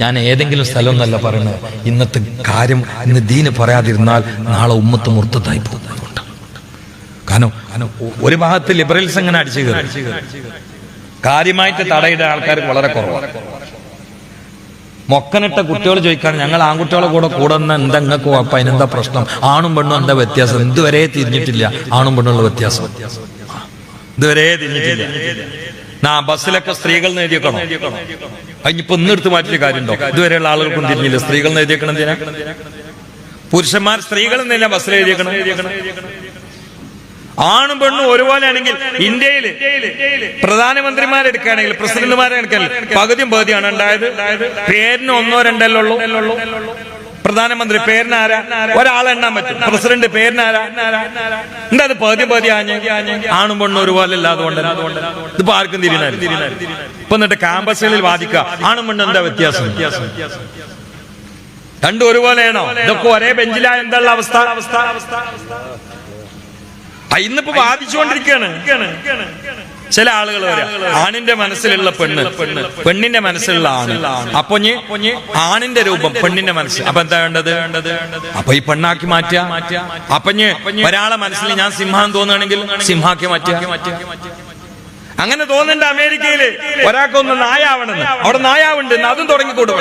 ഞാൻ ഏതെങ്കിലും സ്ഥലം എന്നല്ല പറയുന്നത്. ഇന്നത്തെ കാര്യം ഇന്ന് ദീന് പറയാതിരുന്നാൽ നാളെ ഉമ്മത്ത് മുർത്തതായി പോകും. കാരണം ഒരു ഭാഗത്ത് ലിബറൽസ് അങ്ങനെ അടിച്ചു കയറി. കാര്യമായിട്ട് തടയിടാൻ ആൾക്കാർക്ക് വളരെ കുറവാണ് മൊക്കനിട്ട കുട്ടികൾ ചോദിക്കാണ് ഞങ്ങൾ ആൺകുട്ടികളെ കൂടെ കൂടുന്ന എന്താ നിങ്ങൾക്ക് കുഴപ്പം അതിനെന്താ പ്രശ്നം? ആണും പെണ്ണും എന്താ വ്യത്യാസം? ഇതുവരെ തിരിഞ്ഞിട്ടില്ല. ആണും പെണ്ണുള്ള വ്യത്യാസം. ഇതുവരെ തിരിഞ്ഞിട്ടില്ല. നാ ബസ്സിലൊക്കെ സ്ത്രീകൾ എഴുതിയേക്കണോ? അതിനിപ്പോ ഇന്ന് എടുത്ത് മാറ്റിയ കാര്യമുണ്ടോ? ഇതുവരെയുള്ള ആളുകൾക്കും തിരിഞ്ഞില്ല. സ്ത്രീകൾ എഴുതിയേക്കണം എന്തിനാ? പുരുഷന്മാർ സ്ത്രീകൾ എന്നില്ല ബസ്സിൽ എഴുതിയേക്കണം ആണും പെണ്ണും ഒരുപോലെയാണെങ്കിൽ ഇന്ത്യയിൽ പ്രധാനമന്ത്രിമാരെടുക്കുകയാണെങ്കിൽ പ്രസിഡന്റുമാരെ എടുക്കുകയാണെങ്കിൽ പകുതിയും പകുതിയാണ്. ഉണ്ടായത് പേരിന് ഒന്നോ രണ്ടല്ലോ പ്രധാനമന്ത്രി പേരിനാരാ? ഒരാളെണ്ണാൻ പറ്റും. പ്രസിഡന്റ് പേരിനാരാ? എന്താ പതി ആഞ്ഞ്? ആണും പെണ്ണും ഒരുപോലെ അതുകൊണ്ട് ഇതിപ്പോ ആർക്കും തിരിയണ ഇപ്പൊ എന്നിട്ട് ക്യാമ്പസുകളിൽ വാദിക്കുക. ആണും പെണ്ണും എന്താ വ്യത്യാസം? രണ്ടും ഒരുപോലെയാണോ ഇതൊക്കെ ഒരേ ബെഞ്ചിലായ എന്താ അവസ്ഥ? ആ, ഇന്നിപ്പോ വാദിച്ചുകൊണ്ടിരിക്കുകയാണ്. ചില ആളുകൾ ആണിന്റെ മനസ്സിലുള്ള പെണ്ണ് പെണ്ണിന്റെ മനസ്സിലുള്ള ആണ് അപ്പൊ ആണിന്റെ രൂപം പെണ്ണിന്റെ മനസ്സിൽ. അപ്പൊ എന്താ വേണ്ടത്? അപ്പൊ ഈ പെണ്ണാക്കി മാറ്റുക. അപ്പൊ ഒരാളെ മനസ്സിൽ ഞാൻ സിംഹം തോന്നുകയാണെങ്കിൽ സിംഹാക്കി മാറ്റുക. അങ്ങനെ തോന്നുന്നുണ്ട് അമേരിക്കയിൽ. ഒരാൾക്കൊന്ന് നായാവണെന്ന് അവിടെ നായാവുണ്ട് അതും തുടങ്ങിക്കൂടും.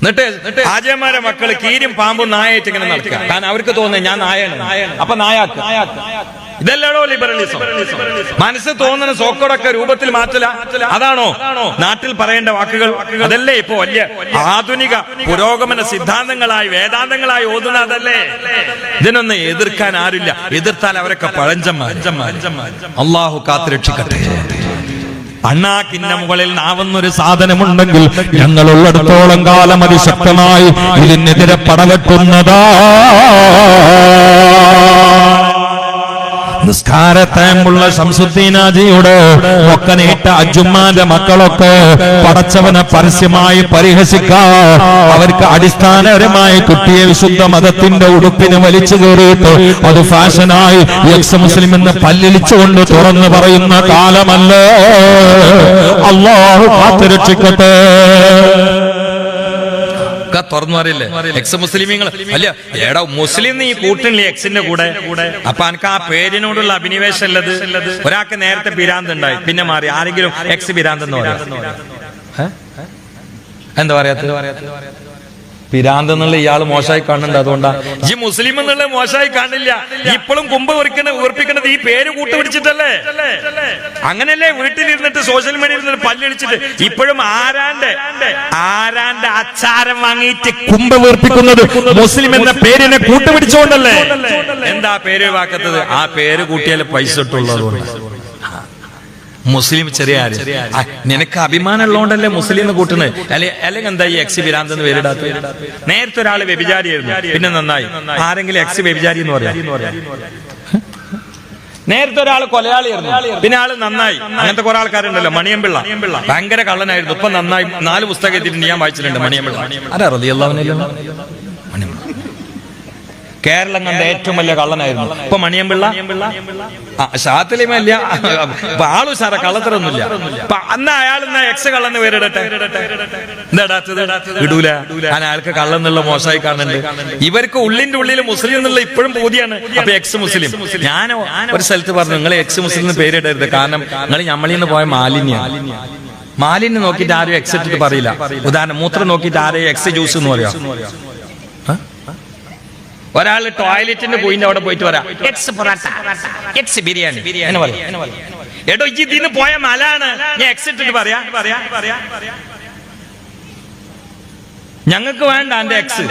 എന്നിട്ട് ആചയന്മാരെ മക്കൾ കീരും പാമ്പും നായായിട്ട് ഇങ്ങനെ നടക്കുക. കാരണം അവർക്ക് തോന്നുന്നത് ഞാൻ നായാണ് അപ്പൊ നായാക്ക്. ഇതല്ലടോ ലിബറലിസം മനസ്സ് തോന്നുന്ന സോക്കോടൊക്കെ രൂപത്തിൽ മാറ്റല. അതാണോ? നാട്ടിൽ പറയേണ്ട വാക്കുകൾ. അതല്ലേ ഇപ്പൊ വലിയ ആധുനിക പുരോഗമന സിദ്ധാന്തങ്ങളായി വേദാന്തങ്ങളായി ഓതുന്ന അതല്ലേ? ഇതിനൊന്നും എതിർക്കാൻ ആരില്ല എതിർത്താൽ അവരൊക്കെ പഴഞ്ചന്മാർ അള്ളാഹു കാത്തുരക്ഷിക്കട്ടെ. അണ്ണാക്കിന്റെ മുകളിൽ നാവുന്നൊരു സാധനമുണ്ടെങ്കിൽ ഞങ്ങൾ ഉള്ളിടത്തോളം കാലം അതിശക്തമായി ഇതിനെതിരെ പടവെട്ടുന്നതാ നിസ്കാരത്തേമ്പുള്ള ശംസുദ്ദീനാജിയുടെ നീട്ട അജുമാന്റെ മക്കളൊക്കെ പടച്ചവനെ പരസ്യമായി പരിഹസിക്കാ. അവർക്ക് അടിസ്ഥാനപരമായി കിട്ടിയ വിശുദ്ധ മതത്തിന്റെ ഉടുപ്പിന് വലിച്ചു കയറിയിട്ട് അത് ഫാഷനായി എക്സ് മുസ്ലിം എന്ന് പല്ലിളിച്ചുകൊണ്ട് തുറന്നു പറയുന്ന കാലമല്ലേ. അള്ളാഹു കാത്തുരക്ഷിക്കട്ടെ. ഒക്കെ തുറന്നു അറിയില്ലേ എക്സ് മുസ്ലിമീങ്ങൾ. അല്ല എടാ മുസ്ലിം നീ കൂട്ടില്ലേ എക്സിന്റെ കൂടെ? അപ്പൊ എനിക്ക് ആ പേരിനോടുള്ള അഭിനിവേശം ഉള്ളത് ഒരാൾക്ക് നേരത്തെ പിരാന്ത് ഉണ്ടായി പിന്നെ മാറി. ആരെങ്കിലും എക്സ് പിരാന്ത് എന്ന് പറയാം? എന്താ പറയാത്ത പിരാന്ത് എന്നുള്ള ഇയാൾ മോശമായി കാണുന്നുണ്ട്. അതുകൊണ്ടാ ഈ മുസ്ലിം എന്നുള്ള മോശമായി കാണില്ല. ഇപ്പോഴും കുമ്പ ഉറക്കണ ഈ പേര് കൂട്ടുപിടിച്ചിട്ടല്ലേ? അങ്ങനല്ലേ വീട്ടിലിരുന്നിട്ട് സോഷ്യൽ മീഡിയയിൽ ഇരുന്നിട്ട് പല്ലടിച്ചിട്ട്? ഇപ്പോഴും ആരാണ്ട് ആരാണ്ട് അച്ചാരം വാങ്ങിയിട്ട് കുമ്പ വീർപ്പിക്കുന്നത് മുസ്ലിം എന്ന പേരിനെ കൂട്ടുപിടിച്ചുകൊണ്ടല്ലേ? എന്താ പേര് വാക്കത്തത്? ആ പേര് കൂട്ടിയാൽ പൈസ ഇട്ടുള്ളത് മുസ്ലിം ചെറിയ ആര്? നിനക്ക് അഭിമാനം അഭിമാനമുള്ളതുകൊണ്ടല്ലേ മുസ്ലിം എന്ന് കൂട്ടുന്നത് അല്ലെ അല്ലെങ്കിൽ എന്താ ഈ എക്സ് വിരാന്ത് എന്ന് പേരിടാത്ത നേരത്തെ ഒരാൾ വ്യഭിചാരിയായിരുന്നു പിന്നെ നന്നായി. ആരെങ്കിലും എക്സ് വ്യഭിചാരി എന്ന് പറയാം. നേരത്തെ ഒരാൾ കൊലയാളിയായിരുന്നു പിന്നെ ആൾ നന്നായി. അങ്ങനത്തെ കുറെ ആൾക്കാരുണ്ടല്ലോ മണിയമ്പിള്ള. ഭയങ്കര കള്ളനായിരുന്നു ഇപ്പൊ നന്നായി. നാല് പുസ്തകം എത്തിയിട്ടുണ്ട് ഞാൻ വായിച്ചിട്ടുണ്ട് മണിയമ്പിള്ള. ആരാ കേരളം കണ്ട ഏറ്റവും വലിയ കള്ളനായിരുന്നു. ഇപ്പൊ മണിയമ്പിള്ള? ആ, ഷാത്തിലിമല്ല ഇപ്പൊ ആളു സാറ കള്ളത്തരൊന്നുമില്ല. അന്ന് അയാൾ എന്നാ എക്സ് കള്ളന്ന് പേരിടട്ടെ? ഇടൂല. ഞാൻ അയാൾക്ക് കള്ളെന്നുള്ള മോശമായി കാണുന്നുണ്ട്. ഇവർക്ക് ഉള്ളിന്റെ ഉള്ളിൽ മുസ്ലിം എന്നുള്ള ഇപ്പോഴും പൂതിയാണ്. അപ്പൊ എക്സ് മുസ്ലിം. ഞാൻ ഒരു സ്ഥലത്ത് പറഞ്ഞു നിങ്ങൾ എക്സ് മുസ്ലിം പേരിടരുത്. കാരണം നിങ്ങൾ ഞമ്മളിൽ നിന്ന് പോയ മാലിന്യ മാലിന്യം നോക്കിയിട്ട് ആരും എക്സ് ഇട്ടിട്ട് പറയില്ല. ഉദാഹരണം മൂത്രം നോക്കിയിട്ട് ആരെയും എക്സ് ജ്യൂസ് എന്ന് പറയാം? ഒരാൾ ടോയ്ലറ്റിന് പോയിന്റ് അവിടെ പോയിട്ട് വരാം. എക്സ് പൊറാട്ട. എക്സ് ബിരിയാണി. ബിരിയാണി. എടോ ഈ ഇതിന് പോയ മലാണ്. ഞാൻ എക്സ് ഇട്ടിട്ട് പറയാ പറയാ പറയാ. ഞങ്ങൾക്ക് വേണ്ട എന്റെ എക്സ്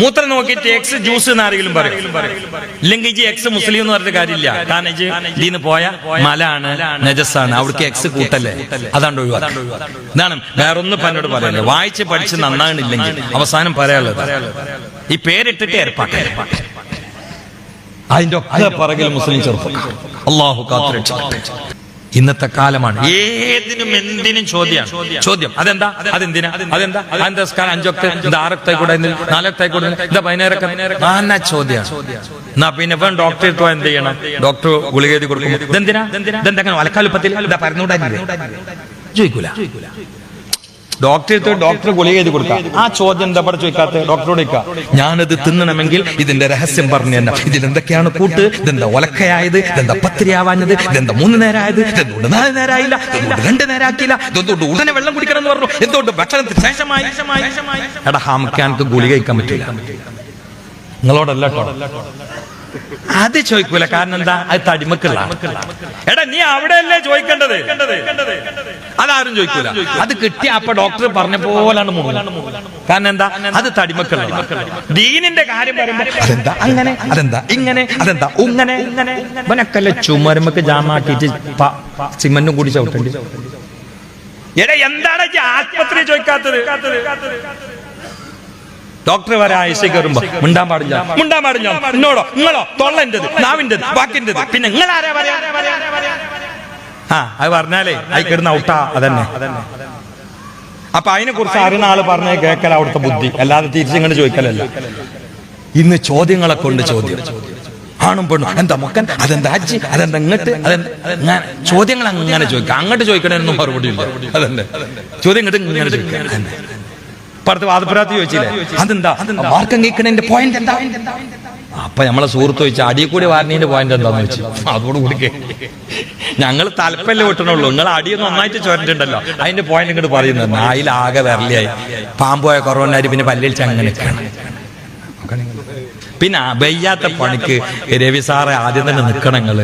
മൂത്രം നോക്കിയിട്ട് എക്സ് ജ്യൂസ് എന്ന് ആരെങ്കിലും പറയും. ഇല്ലെങ്കിൽ എക്സ് മുസ്ലിം എന്ന് പറഞ്ഞ കാര്യമില്ല. കാരണം പോയ മലാണ് നജസാണ് അവർക്ക് എക്സ് കൂട്ടല്ലേ? അതാണ് ഒഴിവാക്കി. ഇതാണ് വേറൊന്നും പന്നോട് പറയല്ലേ വായിച്ച് പഠിച്ച് നന്നാണില്ലെങ്കിൽ അവസാനം പറയാനുള്ളത് ഈ പേരിട്ടിട്ട് ഏർപ്പാട്ടെ. അതിന്റെ ഒക്കെ പറകിൽ മുസ്ലിം ചെറുപ്പം അള്ളാഹു കാത്തുരക്ഷിക്കട്ടെ. ഇന്നത്തെ കാലമാണ്. ഏതിനും എന്തിനും ചോദ്യമാണ് ചോദ്യം. അതെന്താ? അതെന്തിനാ? അതെന്താ? അതെന്താ? സ്കാൻ അഞ്ചൊക്കെ ആറൊക്കെ കൂടെ നാലൊക്കെ കൂടെ എന്താ പതിനേറൊക്കെ നാലാ ചോദ്യമാണ് എന്നാ പിന്നെ ഇപ്പം ഡോക്ടർ എടുത്തോ എന്ത് ചെയ്യണം? ഡോക്ടർ ഗുളിക എഴുതി കൊടുക്കും. ഇതെന്തിനാ? ഇതെന്താ വലക്കാലുപ്പത്തിൽ ഇതാ പറഞ്ഞുകൂടാ ചോദിക്കൂല ഡോക്ടറെ ഡോക്ടർ ഗുളിക ചെയ്ത് കൊടുക്കാം. ആ ചോദ്യം എന്താ ഇവിടെ ചോദിക്കാത്ത ഡോക്ടറോട് ചോദിക്കാം ഞാനത് തിന്നണമെങ്കിൽ ഇതിന്റെ രഹസ്യം പറഞ്ഞു തന്നെ ഇതിലെന്തൊക്കെയാണ് കൂട്ട്? ഇതെന്താ ഒലക്കയായത്? ഇതെന്താ പത്തിരിയാവാഞ്ഞത്? ഇതെന്താ മൂന്ന് നേരമായത് ഇതെന്തുകൊണ്ട് നാല് നേരമായില്ല ഇതെന്തുകൊണ്ട് രണ്ട് നേരാക്കിയില്ല? ഇതെന്തുകൊണ്ട് ഉടനെ വെള്ളം കുടിക്കണം എന്ന് പറഞ്ഞു? എന്തുകൊണ്ട് ഭക്ഷണത്തിന് ശേഷമായി? എടാ ഹാമക്കാനക്ക് ഗുളിക കഴിക്കാൻ പറ്റില്ല. നിങ്ങളോടല്ല അത് ചോദിക്കൂല. കാരണം എന്താ? അത് തടിമക്കുള്ള എടാ നീ അവിടെയല്ലേ ചോദിക്കേണ്ടത്? അതാരും ചോദിക്കൂല. അത് കിട്ടിയ അപ്പൊ ഡോക്ടർ പറഞ്ഞ പോലാണ്. കാരണം എന്താ? അത് തടിമക്കുള്ള ദീനിന്റെ കാര്യം പറയുമ്പോ അതെന്താ? അങ്ങനെ? അതെന്താ? ഇങ്ങനെ അതെന്താ? ഉങ്ങനെ ഇവനൊക്കെ ചുമരുമ്പക്ക് ജാമാക്കിയിട്ട് സിമന്റും കൂടി ചവിട്ടുണ്ട്. എടാ എന്താണ് ആശുപത്രി ആസ്പത്രി ചോദിക്കാത്തത്? ഡോക്ടർ വരെ ആയിഷ കയറുമ്പോ മിണ്ടാൻ പാടില്ല. മിണ്ടാൻ പാടില്ല. എന്നോടോ നിങ്ങളോ തൊള്ളന്റെത് നാവിന്റെത് വാക്കിന്റെത് പിന്നെ നിങ്ങൾ ആരാ പറയാ? ആ അത് പറഞ്ഞാലേ അയി കിടന്ന ഔട്ടാ അതന്നെ. അപ്പൊ അതിനെ കുറിച്ച് അറിയുന്ന ആൾ പറഞ്ഞ കേക്കല അവിടുത്തെ ബുദ്ധി. അല്ലാതെ തിരിച്ചിങ്ങനെ ചോദിക്കലല്ല. ഇന്ന് ചോദ്യങ്ങളെ കൊണ്ട് ചോദ്യം. ആണും പെണ്ണും എന്താ മക്കൻ? അതെന്താ അജ്ജി? അതെന്താ ഇങ്ങോട്ട്? അതെന്താ? ചോദ്യങ്ങൾ അങ്ങനെ ചോദിക്കാം. അങ്ങോട്ട് ചോദിക്കണമെന്നും മറുപടി ഇല്ല. അതന്നെ. ചോദ്യം ഇങ്ങോട്ട് ഇങ്ങനെ ചോദിക്കാം. പറഞ്ഞു വാദപ്രാത്തി ചോദിച്ചില്ലേ? അതെന്താ? മാർക്കം കേൾക്കണതിന്റെ പോയിന്റ് എന്താ? അപ്പൊ നമ്മളെ സുഹൃത്ത് ചോദിച്ചു അടിയിൽ കൂടി വാരണീന്റെ പോയിന്റ് എന്താന്ന് വെച്ചു അതോടുകൂടി ഞങ്ങൾ തലപ്പല്ലേ വിട്ടണുള്ളൂ. നിങ്ങൾ അടിയൊന്നും നന്നായിട്ട് ചോരണ്ടല്ലോ അതിന്റെ പോയിന്റ് ഇങ്ങോട്ട് പറയുന്നത് നായിലാകെ വിരലിയായി പാമ്പോയ കൊറോണാരി പിന്നെ പല്ലിൽ ചങ്ങനെ പിന്നെ വയ്യാത്ത പണിക്ക് രവി സാറെ ആദ്യം തന്നെ നിൽക്കണങ്ങൾ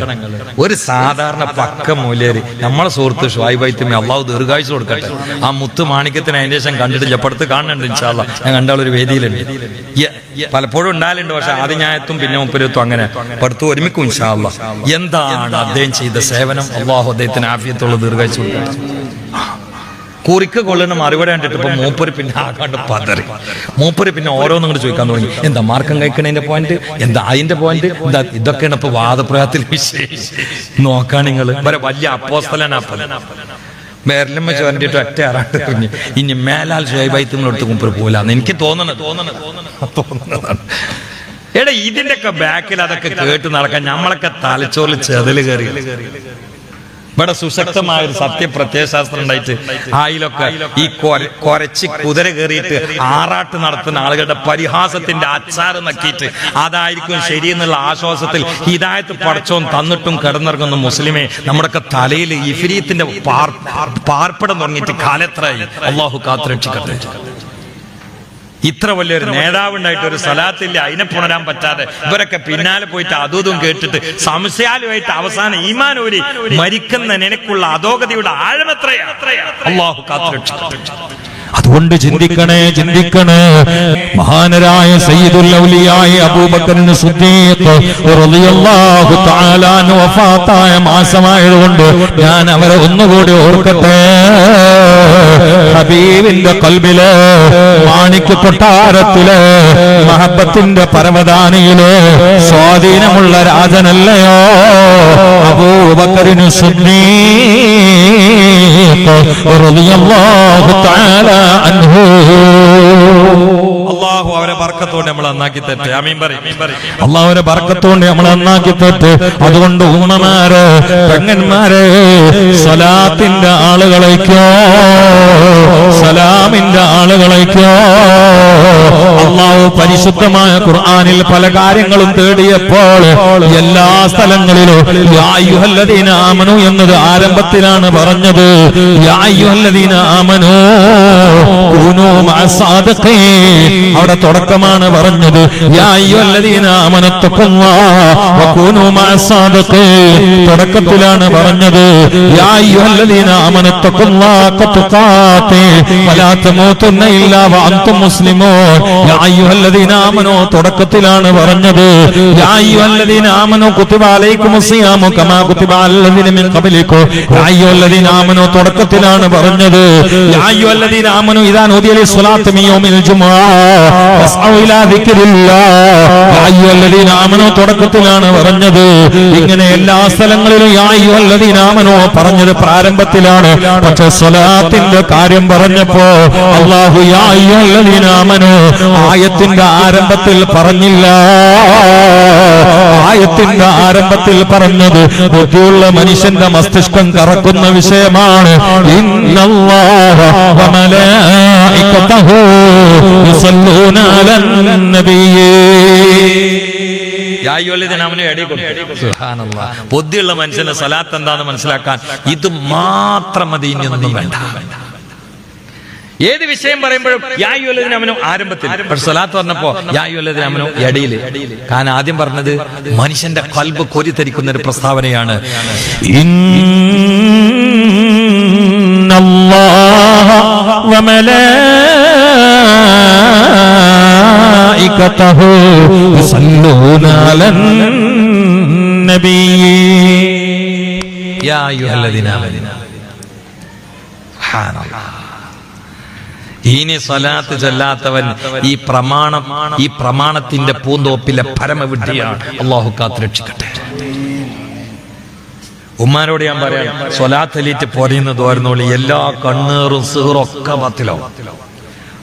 ഒരു സാധാരണ പക്ക മൂല്യര് നമ്മളെ സുഹൃത്ത് ഷുവായിബൈത്തുമേ അള്ളാഹു ദീർഘായുസ് കൊടുക്കട്ടെ. ആ മുത്ത് മാണിക്യത്തിന് അതിന് ശേഷം കണ്ടിട്ട് ജപ്പടുത്ത് കാണുന്നുണ്ട് ഇൻഷാല്ല ഞാൻ കണ്ടാളൊരു വേദിയിലുണ്ട്. പലപ്പോഴും ഉണ്ടാകലുണ്ട് പക്ഷെ ആദ്യം ഞായത്തും പിന്നെ മുപ്പരത്തും അങ്ങനെ. പഠിത്തു ഒരുമിക്കും ഇൻഷാല്ല എന്താണ് അദ്ദേഹം ചെയ്ത സേവനം? അള്ളാഹു അദ്ദേഹത്തിന് ആഫിയത്തുള്ള ദീർഘാഴ്ച കുറിക്ക് കൊള്ളുന്ന മറുപടി കണ്ടിട്ട് ഇപ്പൊ മൂപ്പര് പിന്നെ ആകാണ്ട് പതറി. മൂപ്പര് പിന്നെ ഓരോന്നും കൂടെ ചോദിക്കാൻ തുടങ്ങി. എന്താ മാർക്കം കഴിക്കണതിന്റെ പോയിന്റ് എന്താ അതിന്റെ പോയിന്റ് എന്താ ഇതൊക്കെയാണ് ഇപ്പൊ വാദപ്രയത്തിൽ വിഷയം നോക്കാൻ നിങ്ങൾ വരെ വലിയ വേരലമ്മ ചോരണ്ടിട്ട് ഒറ്റ ആറാട്ട് ഇനി മേലാൽ ഷോയ്ബൈത്തുകളെടുത്ത് മുമ്പ് പോലാന്ന് എനിക്ക് തോന്നണ തോന്നണ തോന്നണതാണ് എടാ ഇതിന്റെ ഒക്കെ ബാക്കിൽ അതൊക്കെ കേട്ട് നടക്കാൻ നമ്മളൊക്കെ തലച്ചോറിൽ ചെതൽ കയറി ഇവിടെ സുശക്തമായ ഒരു സത്യപ്രത്യയശാസ്ത്രം ഉണ്ടായിട്ട് ആയിലൊക്കെ ഈ കൊര- കൊരച്ച് കുതിര കയറിയിട്ട് ആറാട്ട് നടത്തുന്ന ആളുകളുടെ പരിഹാസത്തിന്റെ അച്ചാറ് നക്കിയിട്ട് അതായിരിക്കും ശരി എന്നുള്ള ആശ്വാസത്തിൽ ഹിദായത്ത് പടച്ചോൻ തന്നിട്ടും കിടന്നിറങ്ങുന്ന മുസ്ലിമെ നമ്മുടെയൊക്കെ തലയിൽ ഇഫിരീത്തിന്റെ പാർ പാർപ്പിടം തുടങ്ങിയിട്ട് കാലത്രയായി അള്ളാഹു കാത്തുരക്ഷിക്കട്ടെ. ഇത്ര വലിയൊരു നേതാവുണ്ടായിട്ട് ഒരു സ്ഥലത്തില്ല അതിനെ പുണരാൻ പറ്റാതെ ഇവരൊക്കെ പിന്നാലെ പോയിട്ട് അതും കേട്ടിട്ട് സംശയാലുമായിട്ട് അവസാനം ഈമാനൂരി മരിക്കുന്ന നിനക്കുള്ള അധോഗതിയുടെ ആഴമെത്രയാ അള്ളാഹു അതുകൊണ്ട് ചിന്തിക്കണേ ചിന്തിക്കണേ. മഹാനരായ സയ്യിദുൽ ഔലിയായ അബൂബക്കറിന് വഫാത്തായ മാസമായതുകൊണ്ട് ഞാൻ അവരെ ഒന്നുകൂടി ഓർക്കട്ടെ. ഹബീബിന്റെ കൽബിൽ മാണിക്യ കൊട്ടാരത്തിൽ മഹബത്തിന്റെ പരവതാനിയിൽ സ്വാധീനമുള്ള രാജനല്ലയോ? അബൂബക്കറിന് സിദ്ദീഖ് റളിയല്ലാഹു തആല അൻഹു അള്ളാഹു അവരെ ബർക്കത്തോടെ നമ്മൾ നന്നാക്കി തെറ്റ് അമീൻ പറയും. അള്ളാഹുവിന്റെ ബർക്കത്തോണ്ട് നമ്മൾ നന്നാക്കി തെറ്റ് അതുകൊണ്ട് ഉമ്മമാരെ പെങ്ങന്മാരെ സലാത്തിന്റെ ആളുകളേക്കോ സലാമിന്റെ ആളുകളേക്കോ അള്ളാഹു പരിശുദ്ധമായ ഖുർആാനിൽ പല കാര്യങ്ങളും തേടിയപ്പോൾ എല്ലാ സ്ഥലങ്ങളിലും യാ അയ്യുഹല്ലദീന ആമനു എന്നത് ആരംഭത്തിലാണ് പറഞ്ഞത്. അവിടെ തുടക്കമാണ് പറഞ്ഞത്. തുടക്കത്തിലാണ് പറഞ്ഞത്. യാ യാമനോ തുടക്കത്തിലാണ് പറഞ്ഞത്. യാമനോ കമാ തുടക്കത്തിലാണ് പറഞ്ഞത്. യാമനോ തുടക്കത്തിലാണ് പറഞ്ഞത്. ഇങ്ങനെ എല്ലാ സ്ഥലങ്ങളിലും യാമനോ പറഞ്ഞത് പ്രാരംഭത്തിലാണ്. പക്ഷെ സ്വലാത്തിന്റെ കാര്യം പറഞ്ഞപ്പോ അള്ളാഹു യാമനോ ആയത്തിന്റെ ആരംഭത്തിൽ പറഞ്ഞില്ല. ആയത്തിന്റെ ആരംഭത്തിൽ പറഞ്ഞത് ബുദ്ധിയുള്ള മനുഷ്യന്റെ മസ്തിഷ്കം കറക്കുന്ന വിഷയമാണ്. ബുദ്ധിയുള്ള മനുഷ്യന്റെ സലാത്ത് എന്താന്ന് മനസ്സിലാക്കാൻ ഇത് മാത്രം മതി ഇനിയൊന്നും വേണ്ട. ഏത് വിഷയം പറയുമ്പോഴും യായുലതിനവനും ആരംഭത്തിൽ. പക്ഷെ സ്വലാത്ത് പറഞ്ഞപ്പോ യായുലതിനവനും ഇടയിൽ ഞാൻ ആദ്യം പറഞ്ഞത് മനുഷ്യന്റെ കൽബ് കോരിത്തരിക്കുന്ന ഒരു പ്രസ്താവനയാണ്. യാ ഇനി സ്വലാത്ത് ചൊല്ലാത്തവൻ ഈ പ്രമാണം ഈ പ്രമാണത്തിന്റെ പൂന്തോപ്പിലെ പരമവിഡ്ഢിയാണ് അള്ളാഹു കാത്ത് രക്ഷിക്കട്ടെ. ഉമ്മാനോട് ഞാൻ പറയാം സ്വലാത്തലീറ്റ് പോരുന്ന തോരുന്നോളി എല്ലാ കണ്ണേറും സീറും ഒക്കെ പത്തിലോ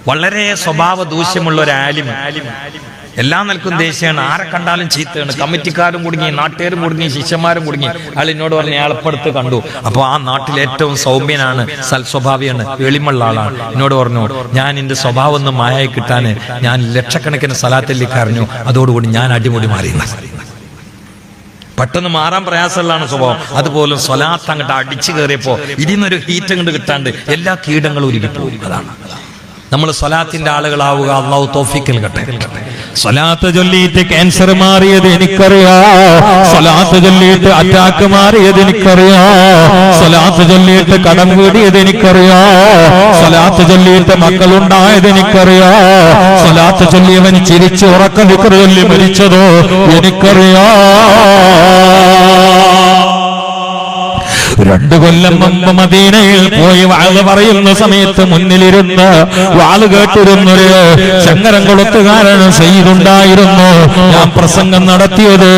വളരെ സ്വഭാവ ദൂഷ്യമുള്ള ഒരു ആലിം. എല്ലാ നിൽക്കും ദേഷ്യമാണ് ആരെ കണ്ടാലും ചീത്തയാണ്. കമ്മിറ്റിക്കാരും കുടുങ്ങി നാട്ടുകാരും കുടുങ്ങി ശിഷ്യന്മാരും കുടുങ്ങി. അയാൾ എന്നോട് പറഞ്ഞ അയാളെപ്പടുത്ത് കണ്ടു. അപ്പോൾ ആ നാട്ടിൽ ഏറ്റവും സൗമ്യനാണ് സൽസ്വഭാവിയാണ് എളിമുള്ള ആളാണ്. എന്നോട് പറഞ്ഞു ഞാൻ എന്റെ സ്വഭാവം ഒന്ന് മായായി കിട്ടാൻ ഞാൻ ലക്ഷക്കണക്കിന് സ്ഥലത്തിലേക്ക് അറിഞ്ഞു. അതോടുകൂടി ഞാൻ അടിമുടി മാറി. പെട്ടെന്ന് മാറാൻ പ്രയാസമുള്ളതാണ് സ്വഭാവം. അതുപോലെ സ്വലാത്ത് അങ്ങോട്ട് അടിച്ചു കയറിയപ്പോ ഇതിന്നൊരു ഹീറ്റ് അങ്ങോട്ട് കിട്ടാണ്ട് എല്ലാ കീടങ്ങളും ഉരുകിപ്പോകും. അതാണ്. നമ്മൾ സ്വലാത്തിന്റെ ആളുകളാവുക. അള്ളാഹു തോഫിക്കൽ കട്ടെ സ്വലാത്ത് ചൊല്ലിയിട്ട് ക്യാൻസർ മാറിയത് എനിക്കറിയാ. സ്വലാത്ത് ചൊല്ലിയിട്ട് അറ്റാക്ക് മാറിയത് എനിക്കറിയാ. സ്വലാത്ത് ചൊല്ലിയിട്ട് കടം വീടിയത് എനിക്കറിയാ. സ്വലാത്ത് ചൊല്ലിയിട്ട് മക്കളുണ്ടായത് എനിക്കറിയാ. സ്വലാത്ത് ചൊല്ലിയവൻ ചിരിച്ച് ഉറക്കം ചൊല്ലി മരിച്ചതോ? എനിക്കറിയാ. രണ്ടു കൊല്ലം മുമ്പ് മദീനയിൽ പോയി വാൾ പറയുന്ന സമയത്ത് മുന്നിലിരുന്ന് വാൾ കേട്ടിരുന്നൊരു ചങ്ങരം കൊളുത്തുകാരൻ ചെയ്തുണ്ടായിരുന്നു ഞാൻ പ്രസംഗം നടത്തിയത്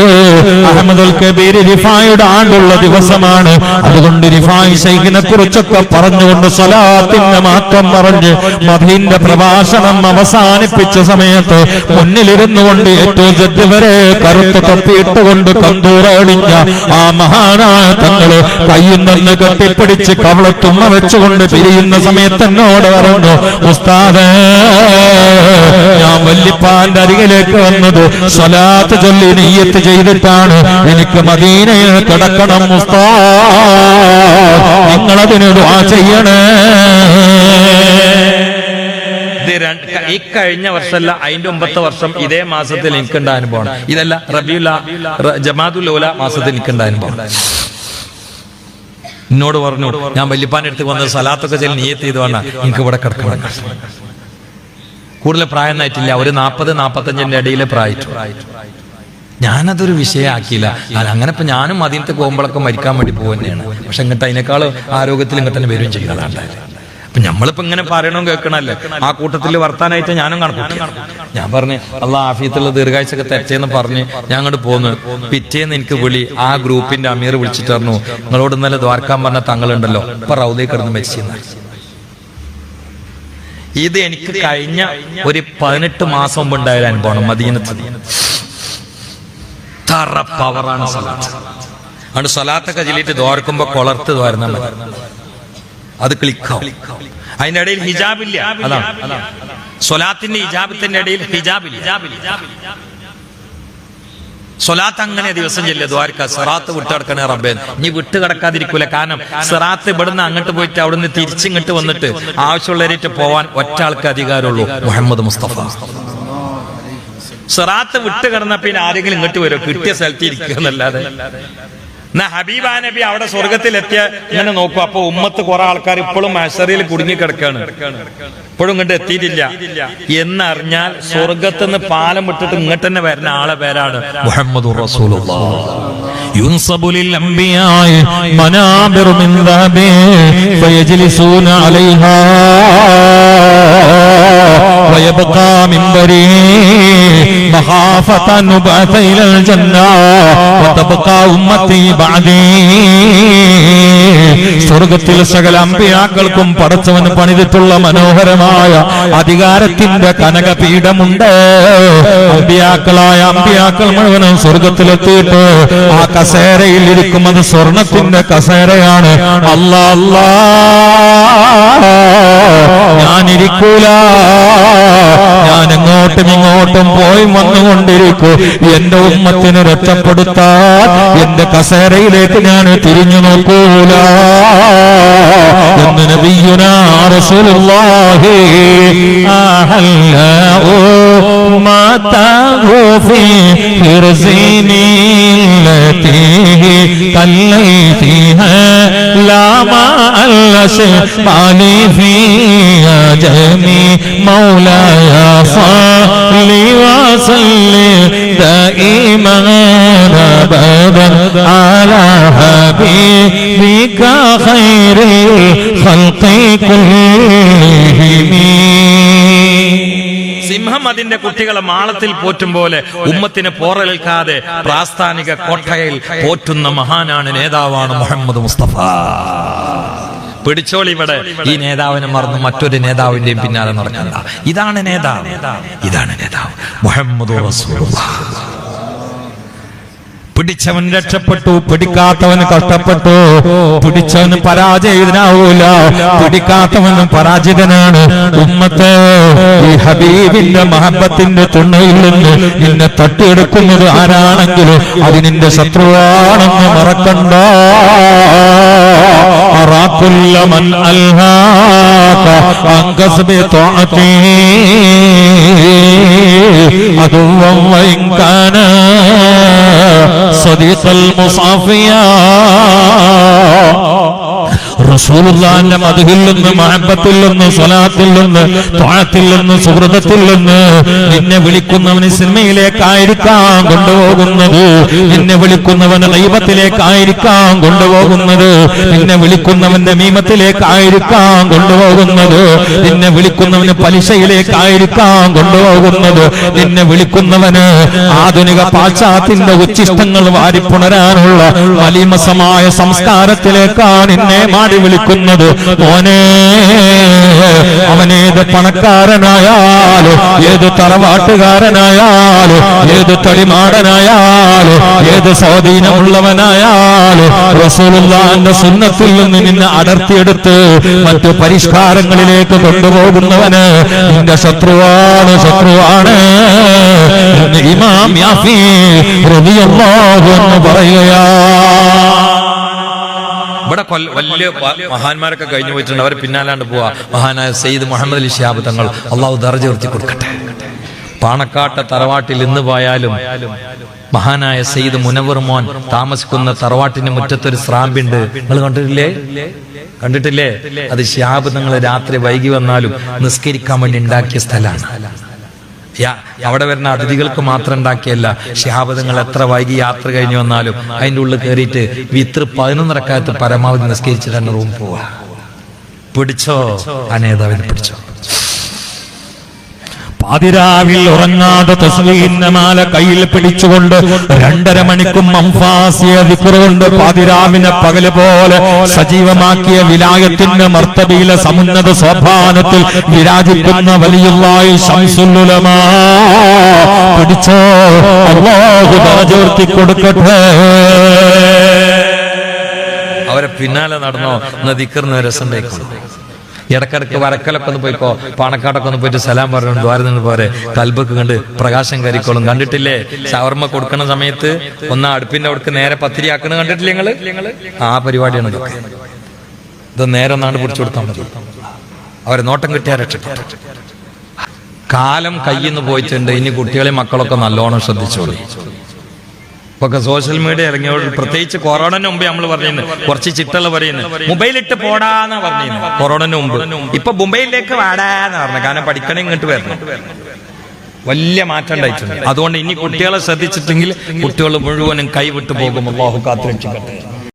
കബീർ റിഫായുടെ ആണ്ടുള്ള ദിവസമാണ്. അതുകൊണ്ട് റിഫായി ശൈഖിനെ കുറിച്ചൊക്കെ പറഞ്ഞുകൊണ്ട് സ്വലാത്തിന്റെ മാറ്റം പറഞ്ഞ് മദീന്റെ പ്രഭാഷണം അവസാനിപ്പിച്ച സമയത്ത് മുന്നിലിരുന്നു കൊണ്ട് ഏറ്റവും ജഡ് വരെ കറുത്ത് തപ്പിയിട്ടുകൊണ്ട് കന്തൂറണിഞ്ഞ ആ മഹാനായ തങ്ങൾ കയ്യിൽ നിന്ന് കെട്ടിപ്പിടിച്ച് കവളത്തുമ്മ വെച്ചുകൊണ്ട് പിരിയുന്ന സമയത്ത് എന്നോട് പറഞ്ഞു ഉസ്താദേ ഞാൻ വല്ലിപ്പാന്റെ അരികിലേക്ക് വന്നത് സ്വലാത്ത് ചൊല്ലി നെയ്യത്ത് ചെയ്തിട്ടാണ്. എനിക്ക് മദീനയിൽ കിടക്കണം മുസ്താ നിങ്ങളതിന് ചെയ്യണേ. ഈ കഴിഞ്ഞ വർഷമല്ല അതിന്റെ ഒമ്പത്തെ വർഷം ഇതേ മാസത്തിൽ എനിക്കുണ്ട അനുഭവമാണ്. ഇതല്ല റബിയുല ജമാദുൽ ഓല മാസത്തിൽ എനിക്കുണ്ട അനുഭവം. എന്നോട് പറഞ്ഞു ഞാൻ വല്യപ്പാന്റെ അടുത്ത് വന്ന സലാത്തൊക്കെ ചെല്ലി നീയത്ത് ചെയ്തുകൊണ്ട് എനിക്ക് ഇവിടെ കിടക്കണം. കൂടുതൽ പ്രായം ആയിട്ടില്ല ഒരു നാൽപ്പത് നാൽപ്പത്തഞ്ചിന്റെ ഇടയിലെ പ്രായം ഞാനതൊരു വിഷയമാക്കിയില്ല അങ്ങനെ ഇപ്പൊ ഞാനും മദീനത്ത് പോകുമ്പോഴൊക്കെ മരിക്കാൻ വേണ്ടി പോകുന്നതാണ് പക്ഷെ ഇങ്ങോട്ട് അതിനേക്കാൾ ആരോഗ്യത്തിൽ ഇങ്ങോട്ട് തന്നെ വരും ചെയ്യുന്നതാണ് അപ്പൊ നമ്മളിപ്പോ ഇങ്ങനെ പറയണോ കേൾക്കണല്ലേ ആ കൂട്ടത്തിൽ വർത്താനായിട്ട് ഞാനും കാണും. ഞാൻ പറഞ്ഞു അല്ല ആഫിയത്തുള്ള ദീർഘാഴ്ചയൊക്കെ തെറ്റേന്ന് പറഞ്ഞ് ഞാൻ അങ്ങോട്ട് പോന്നു. പിറ്റേന്ന് എനിക്ക് വിളി. ആ ഗ്രൂപ്പിന്റെ അമീർ വിളിച്ചിട്ട് പറഞ്ഞു നിങ്ങളോട് ഇന്നലെ ദ്വാരക്കാൻ പറഞ്ഞ തങ്ങളുണ്ടല്ലോ. ഇപ്പൊ റൗദേ കിടന്ന് മരിച്ചെന്ന്. ഇത് എനിക്ക് കഴിഞ്ഞ ഒരു പതിനെട്ട് മാസം മുമ്പ് ഉണ്ടായ അനുഭവമാണ് മദീനത്ത്. തറ പവറാണ് സലാത്ത്. അതുകൊണ്ട് സലാത്തൊക്കെ ചൊല്ലിയിട്ട് ദ്വാരക്കുമ്പോ കൊളർത്ത് മതി. അത് ക്ലിക്കാവും. അതിന്റെ ഇടയിൽ ഹിജാബില്ല. അതാണ്. സൊലാത്തിന്റെ ഹിജാബത്തിന്റെ ഇടയിൽ ഹിജാബില്ല. സൊലാത്ത് അങ്ങനെ ദിവസം ചെല്ലുക ദ്വാരക്ക സിറാത്ത് വിട്ടുകിടക്കണേ റബ്ബേ. നീ വിട്ട് കിടക്കാതിരിക്കൂല. കാരണം സിറാത്ത് ഇവിടുന്ന് അങ്ങോട്ട് പോയിട്ട് അവിടുന്ന് തിരിച്ചിങ്ങോട്ട് വന്നിട്ട് ആവശ്യമുള്ളവരേറ്റ് പോവാൻ ഒറ്റ ആൾക്ക് അധികാരമുള്ളൂ. മുഹമ്മദ് മുസ്തഫ. സിറാത്ത് വിട്ട് കിടന്ന പിന്നെ ആരെങ്കിലും ഇങ്ങോട്ട് വരും കിട്ടിയ സ്ഥലത്ത് ഇരിക്കുക എന്നല്ലാതെ എന്നാ ഹബീബ നബി അവിടെ സ്വർഗത്തിലെത്തിയ ഇങ്ങനെ നോക്കും അപ്പൊ ഉമ്മത്ത് കുറെ ആൾക്കാർ ഇപ്പോഴും മഷറിയിൽ കുടുങ്ങി കിടക്കാണ് ഇപ്പോഴും ഇങ്ങോട്ട് എത്തിയിട്ടില്ല എന്നറിഞ്ഞാൽ സ്വർഗത്ത് നിന്ന് പാലം വിട്ടിട്ട് ഇങ്ങോട്ട് തന്നെ വരുന്ന ആളെ പേരാണ് മുഹമ്മദ് ينصب للأنبياء منابر من ذهب فيجلسون عليها ويبقى منبري مخافة أن أبعث إلى الجنة وتبقى أمتي بعدي സ്വർഗത്തിൽ സകല അമ്പിയാക്കൾക്കും പടച്ചവന് പണിതിട്ടുള്ള മനോഹരമായ അധികാരത്തിന്റെ കനകപീഠമുണ്ട് അമ്പിയാക്കളായ അമ്പിയാക്കൾ മുഴുവനും സ്വർഗത്തിലെത്തിയിട്ട് ആ കസേരയിൽ ഇരിക്കും അത് സ്വർണത്തിന്റെ കസേരയാണ് അല്ലാ അല്ലാ ഞാനിരിക്കൂല. ഞാൻ എങ്ങോട്ടും ഇങ്ങോട്ടും പോയി വന്നുകൊണ്ടിരിക്കൂ. എന്റെ ഉമ്മത്തിനെ രക്ഷപ്പെടുത്താൻ എന്റെ കസേരയിലേക്ക് ഞാൻ തിരിഞ്ഞു നോക്കൂല. എന്ന് വിയ്യുനാ റസൂലുള്ളാഹി. അഹല്ല ماتا هو في فرزين التي كليتها لا ما ألس علي فيها جميع مولاي صلي وسلم دائما أبدا على حبيبك خير الخلق كلهم സിംഹം അതിന്റെ കുട്ടികളെ മാളത്തിൽ പോറ്റും പോലെ ഉമ്മത്തിന് പോറലേൽക്കാതെ പ്രാസ്ഥാനിക കോട്ടയിൽ പോറ്റുന്ന മഹാനാണ് നേതാവാണ് മുഹമ്മദ് മുസ്തഫ. പിടിച്ചോളി ഇവിടെ. ഈ നേതാവിനെ മറന്ന് മറ്റൊരു നേതാവിന്റെയും പിന്നാലെ നടക്കണ്ട. ഇതാണ് നേതാവ്. ഇതാണ് നേതാവ്. മുഹമ്മദ് റസൂലുള്ളാഹ്. പിടിച്ചവൻ രക്ഷപ്പെട്ടു പിടിക്കാത്തവൻ കഷ്ടപ്പെട്ടു. പിടിച്ചവന് പരാജയനാവൂല പിടിക്കാത്തവനും പരാജിതനാണ് ഉമ്മത്തെ. ഈ ഹബീബിന്റെ മഹബത്തിന്റെ തുണയിൽ നിന്ന് നിന്നെ തട്ടിയെടുക്കുന്നത് ആരാണെങ്കിലും അത് നിന്റെ ശത്രുവാണെന്ന് മറക്കണ്ട. അറാക്കുല്ല മൻ صديق المصعف يا റസൂലുള്ളാന്റെ മധുഹിൽ നിന്ന് മഹബത്തിൽ നിന്ന് സ്വലാത്തിൽ നിന്ന് ത്വാഴത്തിൽ നിന്ന് സുഹൃതത്തിൽ നിന്ന് നിന്നെ വിളിക്കുന്നവന് സിനിമയിലേക്കായിരിക്കാം കൊണ്ടുപോകുന്നത്. നിന്നെ വിളിക്കുന്നവന് ദൈവത്തിലേക്കായിരിക്കാം കൊണ്ടുപോകുന്നത്. നിന്നെ വിളിക്കുന്നവന്റെ മീമത്തിലേക്കായിരിക്കാം കൊണ്ടുപോകുന്നത്. നിന്നെ വിളിക്കുന്നവന് പലിശയിലേക്കായിരിക്കാം കൊണ്ടുപോകുന്നത്. നിന്നെ വിളിക്കുന്നവന് ആധുനിക പാശ്ചാത്യന്റെ ഉച്ചിഷ്ടങ്ങൾ വാരിപ്പുണരാനുള്ള വലിമസമായ സംസ്കാരത്തിലേക്കാണ് നിന്നെ മാടി വിളിക്കുന്നത് മോനെ അവനേത് പണക്കാരനായാലും ഏത് തറവാട്ടുകാരനായാലും ഏത് തടിമാടനായാലും ഏത് സ്വാധീനമുള്ളവനായാലും റസൂലുള്ളാന്റെ സുന്നത്തിൽ നിന്ന് നിന്നെ അടർത്തിയെടുത്ത് മറ്റു പരിഷ്കാരങ്ങളിലേക്ക് കൊണ്ടുപോകുന്നവന് നിന്റെ ശത്രുവാണ് ശത്രുവാണ് എന്ന് ഇമാം യാഫി അൻഹു പറയുകയാ. ഇവിടെ വലിയ മഹാന്മാരൊക്കെ കഴിഞ്ഞു പോയിട്ടുണ്ട്. അവർ പിന്നാലാണ്ട് പോവാ. മഹാനായ സെയ്ദ് മുഹമ്മദ് അലി ഷിഹാബ് തങ്ങൾ അള്ളാഹു ദർജ ഉയർത്തി കൊടുക്കട്ടെ. പാണക്കാട്ട തറവാട്ടിൽ ഇന്ന് പോയാലും മഹാനായ സെയ്ദ് മുനവർ മോൻ താമസിക്കുന്ന തറവാട്ടിന്റെ മുറ്റത്തൊരു സ്രാമ്പുണ്ട്. നിങ്ങൾ കണ്ടിട്ടില്ലേ? കണ്ടിട്ടില്ലേ? അത് ഷിയാബ് തങ്ങൾ രാത്രി വൈകി വന്നാലും നിസ്കരിക്കാൻ വേണ്ടി ഉണ്ടാക്കിയ സ്ഥലമാണ് അവിടെ വരുന്ന അതിഥികൾക്ക് മാത്രം ഉണ്ടാക്കിയല്ല. ശിഹാബദങ്ങൾ എത്ര വൈകി യാത്ര കഴിഞ്ഞു വന്നാലും അതിന്റെ ഉള്ളിൽ കയറിയിട്ട് വിത്ര പതിനൊന്നരക്കാലത്ത് പരമാവധി നിസ്കരിച്ച് തന്നെ റൂം പോവാ. പിടിച്ചോ? ആ നേതാവിനെ പിടിച്ചോ? പാതിരാവിൽ ഉറങ്ങാതെ തസ്ബീഹിന്റെ മാല കയ്യിൽ പിടിച്ചുകൊണ്ട് രണ്ടര മണിക്കും ദിക്റുകൊണ്ട് പാതിരാവിനെ പകൽ പോലെ സജീവമാക്കിയ വിലായത്തിന്റെ മർത്തബയിലെ സമുന്നത സോപാനത്തിൽ വിരാജിക്കുന്ന വലിയുള്ളായി ശംസുല്ലുലമാ പിടിച്ചോ? ദർജ കൊടുക്കട്ടെ. അവരെ പിന്നാലെ നടന്നോ? എന്ന ദിക്കറിന് രസം ഇടക്കിടക്ക് വരക്കലൊക്കെ ഒന്ന് പോയിക്കോ പാണക്കാടൊക്കെ ഒന്ന് പോയിട്ട് സലാം പറഞ്ഞു നിന്ന് പോരെ. കൽബക്ക് കണ്ട് പ്രകാശം കരിക്കോളും കണ്ടിട്ടില്ലേ? ഷവർമ്മ കൊടുക്കുന്ന സമയത്ത് ഒന്ന് അടുപ്പിന്റെ അവിടേക്ക് നേരെ പത്തിരി ആക്കണ കണ്ടിട്ടില്ലേ നിങ്ങൾ? ആ പരിപാടിയാണ് ഇത്. നേരെ ഒന്നാണ്ട് പിടിച്ചു കൊടുത്താൽ മതി. അവരെ നോട്ടം കിട്ടിയാ രക്ഷപ്പെട്ടു. കാലം കയ്യിൽ നിന്ന് പോയിട്ടുണ്ട്. ഇനി കുട്ടികളെ മക്കളൊക്കെ നല്ലോണം ശ്രദ്ധിച്ചോളി. ഇപ്പൊക്കെ സോഷ്യൽ മീഡിയ ഇറങ്ങിയോട് പ്രത്യേകിച്ച് കൊറോണന് മുമ്പ് നമ്മൾ പറയുന്നത് കുറച്ച് ചിട്ടകൾ പറയുന്നത് മൊബൈൽ ഇട്ട് പറഞ്ഞിരുന്നു. കൊറോണന് മുമ്പ്. ഇപ്പൊ മുംബൈയിലേക്ക് വാടാന്ന് പറഞ്ഞു കാരണം പഠിക്കണേ ഇങ്ങോട്ട് വരണം. വലിയ മാറ്റം ഉണ്ടായിട്ടുണ്ട്. അതുകൊണ്ട് ഇനി കുട്ടികളെ ശ്രദ്ധിച്ചിട്ടെങ്കിൽ കുട്ടികൾ മുഴുവനും കൈവിട്ട് പോകും. അള്ളാഹു കാത്തുരക്ഷിക്കട്ടെ.